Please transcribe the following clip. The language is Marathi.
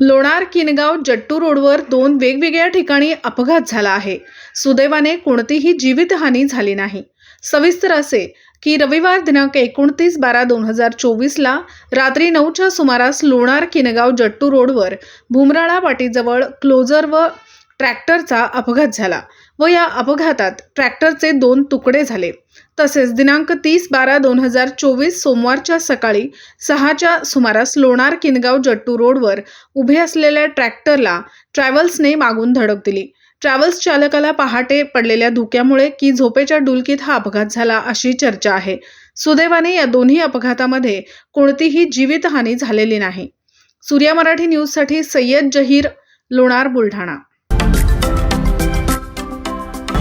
लोणार किनगाव जट्टू रोडवर दोन वेगवेगळ्या ठिकाणी अपघात झाला आहे. सुदैवाने कोणतीही जीवितहानी झाली नाही. सविस्तर असे की रविवार दिनांक एकोणतीस बारा दोन हजार चोवीसला रात्री नऊच्या सुमारास लोणार किनगाव जट्टू रोडवर भुमराळा पाटीजवळ क्लोजर व ट्रॅक्टरचा अपघात झाला व या अपघातात ट्रॅक्टरचे दोन तुकडे झाले. तसेच दिनांक तीस बारा दोन हजार चोवीस सोमवारच्या सकाळी सहाच्या सुमारास लोणार किनगाव जट्टू रोडवर उभे असलेल्या ट्रॅक्टरला ट्रॅव्हल्सने मागून धडक दिली. ट्रॅव्हल्स चालकाला पहाटे पडलेल्या धुक्यामुळे की झोपेच्या डुलकीत हा अपघात झाला अशी चर्चा आहे. सुदैवाने या दोन्ही अपघातामध्ये कोणतीही जीवितहानी झालेली नाही. सूर्या मराठी न्यूजसाठी सय्यद जहीर लोणार बुलढाणा.